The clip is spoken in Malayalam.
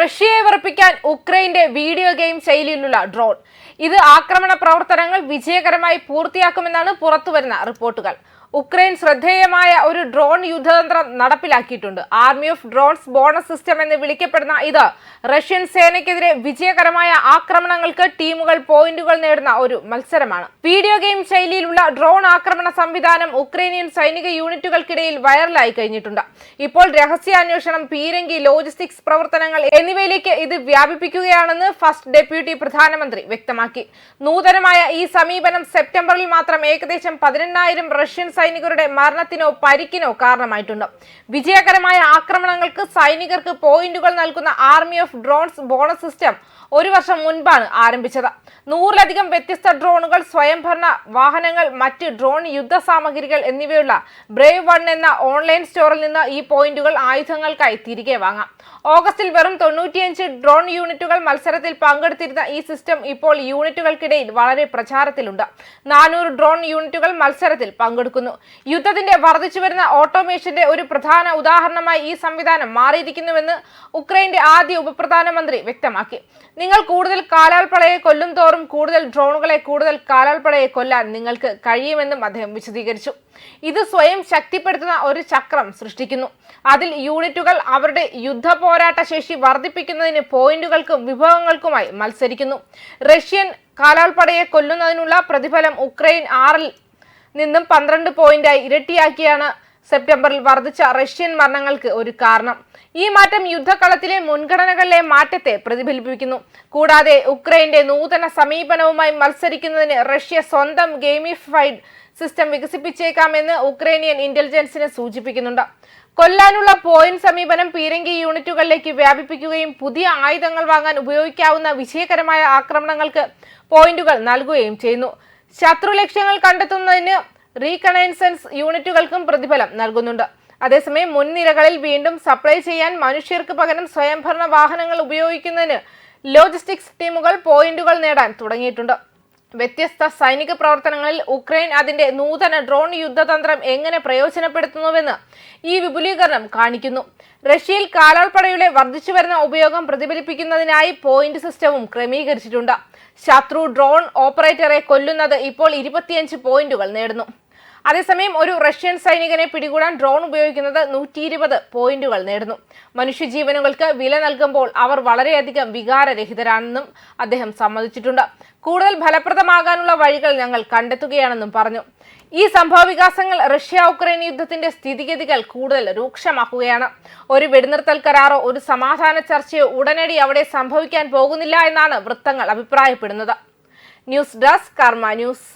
റഷ്യയെ വിറപ്പിക്കാൻ ഉക്രൈന്റെ വീഡിയോ ഗെയിം ശൈലിയിലുള്ള ഡ്രോൺ. ഇത് ആക്രമണ പ്രവർത്തനങ്ങൾ വിജയകരമായി പൂർത്തിയാക്കുമെന്നാണ് പുറത്തുവരുന്ന റിപ്പോർട്ടുകൾ. ഉക്രൈൻ ശ്രദ്ധേയമായ ഒരു ഡ്രോൺ യുദ്ധതന്ത്രം നടപ്പിലാക്കിയിട്ടുണ്ട്. Army of drones bonus system എന്ന് വിളിക്കപ്പെടുന്ന ഇത് റഷ്യൻ സേനയ്ക്കെതിരെ വിജയകരമായ ആക്രമണങ്ങൾക്ക് ടീമുകൾ പോയിന്റുകൾ നേടുന്ന ഒരു മത്സരമാണ്. വീഡിയോ ഗെയിം ശൈലിയിലുള്ള ഡ്രോൺ ആക്രമണ സംവിധാനം ഉക്രൈനിയൻ സൈനിക യൂണിറ്റുകൾക്കിടയിൽ വൈറലായി കഴിഞ്ഞിട്ടുണ്ട്. ഇപ്പോൾ രഹസ്യാന്വേഷണം പീരങ്കി ലോജിസ്റ്റിക്സ് പ്രവർത്തനങ്ങൾ എന്നിവയിലേക്ക് ഇത് വ്യാപിപ്പിക്കുകയാണെന്ന് ഫസ്റ്റ് ഡെപ്യൂട്ടി പ്രധാനമന്ത്രി വ്യക്തമാക്കി. നൂതനമായ ഈ സമീപനം സെപ്റ്റംബറിൽ മാത്രം ഏകദേശം പതിനെണ്ണായിരം റഷ്യൻ സൈനികരുടെ മരണത്തിനോ പരിക്കിനോ കാരണമായിട്ടുണ്ട്. വിജയകരമായ ആക്രമണങ്ങൾക്ക് സൈനികർക്ക് പോയിന്റുകൾ നൽകുന്ന army of drones bonus system ഒരു വർഷം മുൻപാണ് ആരംഭിച്ചത്. നൂറിലധികം വ്യത്യസ്ത ഡ്രോണുകൾ സ്വയംഭരണ വാഹനങ്ങൾ മറ്റ് ഡ്രോൺ യുദ്ധ സാമഗ്രികൾ എന്നിവയുള്ള ബ്രേവ് വൺ എന്ന ഓൺലൈൻ സ്റ്റോറിൽ നിന്ന് ഈ പോയിന്റുകൾ ആയുധങ്ങൾക്കായി തിരികെ വാങ്ങാം. ഓഗസ്റ്റിൽ വെറും തൊണ്ണൂറ്റിയഞ്ച് ഡ്രോൺ യൂണിറ്റുകൾ മത്സരത്തിൽ പങ്കെടുത്തിരുന്ന ഈ സിസ്റ്റം ഇപ്പോൾ യൂണിറ്റുകൾക്കിടയിൽ വളരെ പ്രചാരത്തിലുണ്ട്. നാനൂറ് ഡ്രോൺ യൂണിറ്റുകൾ മത്സരത്തിൽ പങ്കെടുക്കുന്നു. യുദ്ധത്തിന്റെ വർദ്ധിച്ചുവരുന്ന ഓട്ടോമേഷന്റെ ഒരു പ്രധാന ഉദാഹരണമായി ഈ സംവിധാനം മാറിയിരിക്കുന്നുവെന്ന് ഉക്രൈന്റെ ആദ്യ ഉപപ്രധാനമന്ത്രി വ്യക്തമാക്കി. നിങ്ങൾ കൂടുതൽ കാലാൾപ്പടയെ കൊല്ലും തോറും കൂടുതൽ ഡ്രോണുകളെ കൂടുതൽ കാലാൾപ്പടയെ കൊല്ലാൻ നിങ്ങൾക്ക് കഴിയുമെന്നും അദ്ദേഹം വിശദീകരിച്ചു. ഇത് സ്വയം ശക്തിപ്പെടുത്തുന്ന ഒരു ചക്രം സൃഷ്ടിക്കുന്നു. അതിൽ യൂണിറ്റുകൾ അവരുടെ യുദ്ധ പോരാട്ട ശേഷി വർദ്ധിപ്പിക്കുന്നതിന് പോയിന്റുകൾക്കും വിഭവങ്ങൾക്കുമായി മത്സരിക്കുന്നു. റഷ്യൻ കാലാൾപ്പടയെ കൊല്ലുന്നതിനുള്ള പ്രതിഫലം ഉക്രൈൻ ആറിൽ നിന്നും പന്ത്രണ്ട് പോയിന്റായി ഇരട്ടിയാക്കിയാണ് സെപ്റ്റംബറിൽ വർദ്ധിച്ച റഷ്യൻ മരണങ്ങൾക്ക് ഒരു കാരണം. ഈ മാറ്റം യുദ്ധക്കളത്തിലെ മുൻഗണനകളിലെ മാറ്റത്തെ പ്രതിഫലിപ്പിക്കുന്നു. കൂടാതെ ഉക്രൈന്റെ നൂതന സമീപനവുമായി മത്സരിക്കുന്നതിന് റഷ്യ സ്വന്തം ഗെയിമിഫൈഡ് സിസ്റ്റം വികസിപ്പിച്ചേക്കാമെന്ന് ഉക്രൈനിയൻ ഇന്റലിജൻസിനെ സൂചിപ്പിക്കുന്നുണ്ട്. കൊല്ലാനുള്ള പോയിന്റ് സമീപനം പീരങ്കി യൂണിറ്റുകളിലേക്ക് വ്യാപിപ്പിക്കുകയും പുതിയ ആയുധങ്ങൾ വാങ്ങാൻ ഉപയോഗിക്കാവുന്ന വിജയകരമായ ആക്രമണങ്ങൾക്ക് പോയിന്റുകൾ നൽകുകയും ചെയ്യുന്നു. ശത്രു ലക്ഷ്യങ്ങൾ കണ്ടെത്തുന്നതിന് റീകണൈൻസൻസ് യൂണിറ്റുകൾക്കും പ്രതിഫലം നൽകുന്നുണ്ട്. അതേസമയം മുൻനിരകളിൽ വീണ്ടും സപ്ലൈ ചെയ്യാൻ മനുഷ്യർക്ക് പകരം സ്വയംഭരണ വാഹനങ്ങൾ ഉപയോഗിക്കുന്നതിന് ലോജിസ്റ്റിക്സ് ടീമുകൾ പോയിന്റുകൾ നേടാൻ തുടങ്ങിയിട്ടുണ്ട്. വ്യത്യസ്ത സൈനിക പ്രവർത്തനങ്ങളിൽ ഉക്രൈൻ അതിന്റെ നൂതന ഡ്രോൺ യുദ്ധതന്ത്രം എങ്ങനെ പ്രയോജനപ്പെടുത്തുന്നുവെന്ന് ഈ വിപുലീകരണം കാണിക്കുന്നു. റഷ്യയിൽ കാലാൾപ്പടയുടെ വർദ്ധിച്ചുവരുന്ന ഉപയോഗം പ്രതിഫലിപ്പിക്കുന്നതിനായി പോയിന്റ് സിസ്റ്റവും ക്രമീകരിച്ചിട്ടുണ്ട്. ശത്രു ഡ്രോൺ ഓപ്പറേറ്ററെ കൊല്ലുന്നത് ഇപ്പോൾ ഇരുപത്തിയഞ്ച് പോയിന്റുകൾ നേടുന്നു. അതേസമയം ഒരു റഷ്യൻ സൈനികനെ പിടികൂടാൻ ഡ്രോൺ ഉപയോഗിക്കുന്നത് നൂറ്റി ഇരുപത് പോയിന്റുകൾ നേടുന്നു. മനുഷ്യജീവനുകൾക്ക് വില നൽകുമ്പോൾ അവർ വളരെയധികം വികാരരഹിതരാണെന്നും അദ്ദേഹം സമ്മതിച്ചിട്ടുണ്ട്. കൂടുതൽ ഫലപ്രദമാകാനുള്ള വഴികൾ ഞങ്ങൾ കണ്ടെത്തുകയാണെന്നും പറഞ്ഞു. ഈ സംഭവ വികാസങ്ങൾ റഷ്യ ഉക്രൈൻ യുദ്ധത്തിന്റെ സ്ഥിതിഗതികൾ കൂടുതൽ രൂക്ഷമാക്കുകയാണ്. ഒരു വെടിനിർത്തൽ കരാറോ ഒരു സമാധാന ചർച്ചയോ ഉടനടി അവിടെ സംഭവിക്കാൻ പോകുന്നില്ല എന്നാണ് വൃത്തങ്ങൾ അഭിപ്രായപ്പെടുന്നത്. News desk Karma news.